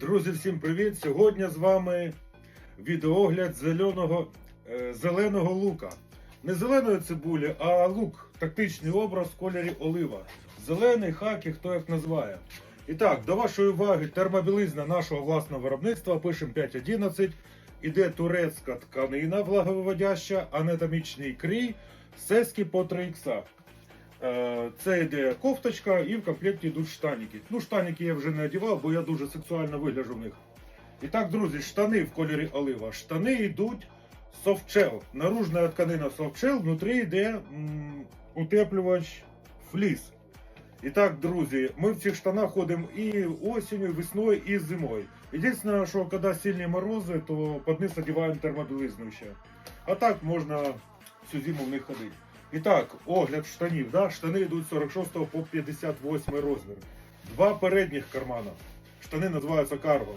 Друзі, всім привіт! Сьогодні з вами відеогляд зеленого, е, зеленого лука. Не зеленої цибулі, а лук, тактичний образ в кольорі олива. Зелений, хакі, хто як називає. І так, до вашої уваги термобілизна нашого власного виробництва, пишемо 5.11. Іде турецька тканина влаговиводяща, анатомічний крій, сески по 3 ікса. Е, Це йде кофточка і в комплекті йдуть штаніки. Ну, штаніки я вже не одягав, бо я дуже сексуально вигляджу в них. І так, друзі, штани в кольорі олива. Штани йдуть софтшел. Наружна тканина софтшел, внутрі йде м, утеплювач фліс. І так, друзі, ми в цих штанах ходимо і осінню, і весною, і зимою. Єдине, що коли сильні морози, то під низ одягаємо термобілизну ще. А так можна всю зиму в них ходити. І так, огляд штанів. Да? Штани йдуть з 46 по 58 розмір. Два передніх кармана. Штани називаються карго.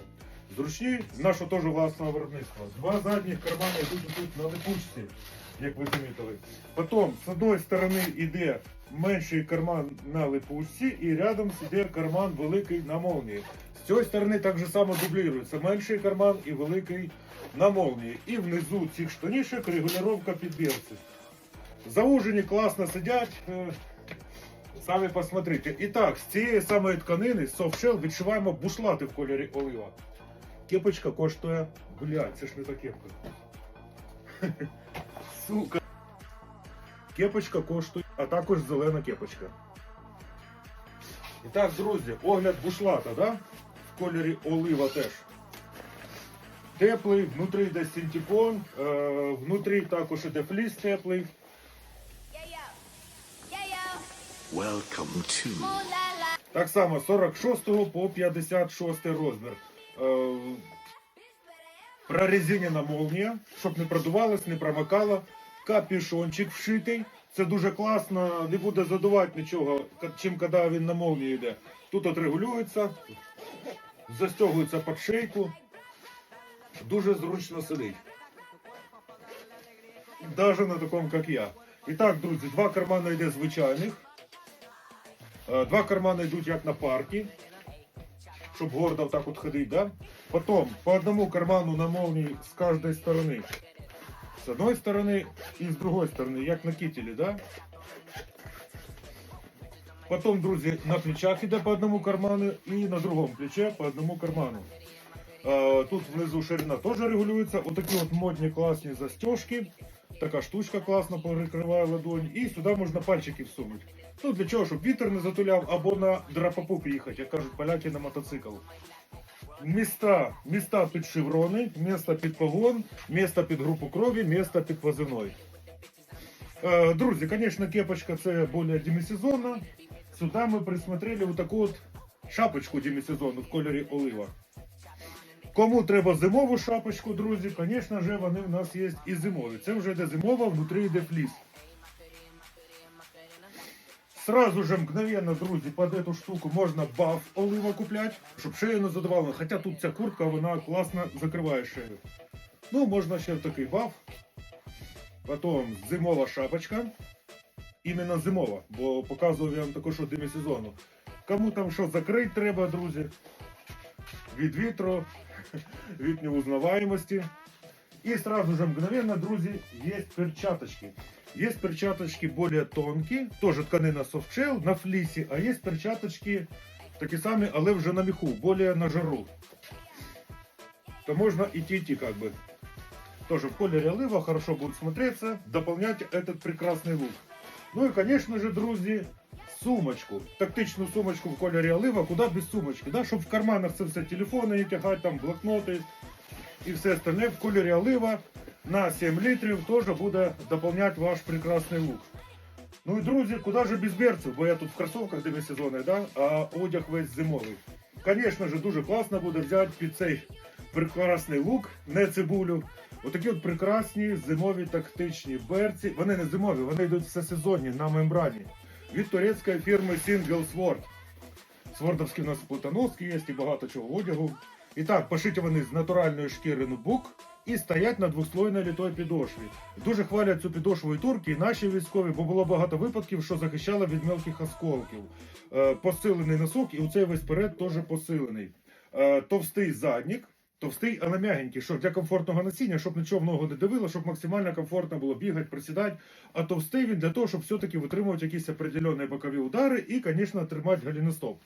Зручні нашого теж власного виробництва. Два задніх кармани йдуть тут на липучці, як ви замітили. Потім з одної сторони йде менший карман на липучці і рядом йде карман великий на молнії. З цієї сторони так же само дублюється менший карман і великий на молнії. І внизу цих штанішок регулювання підбірці. Заужені класно сидять. е, Самі посмотрите. І так, з цієї самої тканини софтшел відшиваємо бушлати в кольорі олива. Кепочка коштує. Блядь, це ж не та кепка. Сука. Кепочка коштує, а також зелена кепочка. І так, друзі, огляд бушлата, да? В кольорі олива теж. Теплий, внутрі йде синтепон, е, внутрі також іде фліс теплий. Welcome to. Так само 46 по 56 розмір. Е, прорезинена молнія, щоб не продувалась, не промокала. Капюшончик вшитий. Це дуже класно, не буде задувати нічого, чим коли він на молнії йде. Тут от регулюється, застягується під шейку. Дуже зручно сидить. Даже на такому, як я. І так, друзі, два кармани йде звичайних. Е, Два кармани йдуть як на паркі, щоб гордо так от ходити, да? Потім по одному карману на молнии з кожної сторони. З одної сторони і з другої сторони, як на кітелі, да? Потім, друзі, на плечах іде по одному карману і на другому плече по одному карману. Е, Тут внизу ширина теж регулюється. Отакі от модні класні застежки. Така штучка класно перекриває ладонь. І сюди можна пальчики всунути. Ну для чого, щоб вітер не затуляв або на драпопук їхати, як кажуть поляки на мотоцикл. Міста, міста під шеврони, місто під погон, місто під групу крові, місто під позивной. Е, друзі, звісно, кепочка це більш демісезонна. Сюди ми присмотрели вот таку от шапочку демісезонну в кольорі олива. Кому треба зимову шапочку, друзі, звісно ж, вони в нас є і зимові. Це вже йде зимова, внутрі йде фліс. Сразу же мгновенно, друзі, під эту штуку можна баф олива купляти, щоб шею не задавало. Хоча тут ця куртка, вона класно закриває шею. Ну, можна ще такий баф. Потім зимова шапочка. Іменно зимова, бо показував я вам також що демісезону. Кому там що закрити треба, друзі. Від вітру, від неузнаваемости. И сразу же мгновенно, друзі, есть перчаточки. Есть перчаточки более тонкі, тоже тканина софтшел на флісі, а є перчаточки такі самі, але вже на меху, более на жару. То можно идти идти как бы. Тоже в колере олива хорошо будет смотреться, дополнять этот прекрасный лук. Ну и, конечно же, друзі, сумочку. Тактичну сумочку в кольорі олива, куди без сумочки, да? щоб в карманах це все телефони не тягати, там блокноти і все остальне в кольорі олива на 7 літрів теж буде доповняти ваш прекрасний лук. Ну і друзі, куди же без берців, бо я тут в кросовках демісезонний, да? а одяг весь зимовий. Звісно ж, дуже класно буде взяти під цей прекрасний лук, не цибулю. Отакі от прекрасні зимові тактичні берці. Вони не зимові, вони йдуть всесезонні на мембрані. Від турецької фірми Single Sword. Свордовські у нас плитоноски є і багато чого одягу. І так, пошиті вони з натуральної шкіри нубук і стоять на двослойній літої підошві. Дуже хвалять цю підошву і турки, і наші військові, бо було багато випадків, що захищала від мелких осколків. Е, посилений носок, і оцей весь перед теж посилений. Е, товстий заднік. Товстий, але м'ягенький, що для комфортного носіння, щоб нічого в ногу не давило, щоб максимально комфортно було бігати, присідати. А товстий він для того, щоб все-таки витримувати якісь определенні бокові удари і, звісно, тримати голеностоп.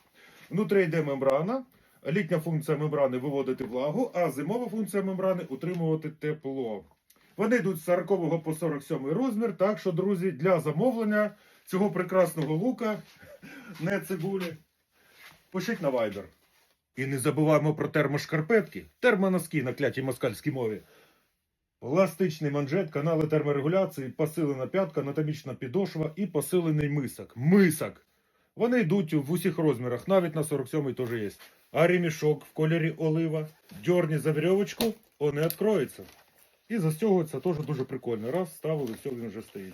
Внутрі йде мембрана. Літня функція мембрани виводити влагу, а зимова функція мембрани утримувати тепло. Вони йдуть з 40 по 47 розмір, так що, друзі, для замовлення цього прекрасного лука, не цибулі, пишіть на Viber. І не забуваємо про термошкарпетки, термоноски на клятій москальській мові. Пластичний манжет, канали терморегуляції, посилена п'ятка, анатомічна підошва і посилений мисок. Мисок! Вони йдуть в усіх розмірах, навіть на 47-й теж є. А ремішок в кольорі олива. Дьорні за веревочку, он і відкроється. І застягується теж дуже прикольно. Раз, ставили, все, він вже стоїть.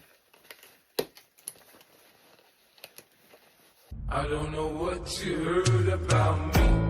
I don't know what you heard about me.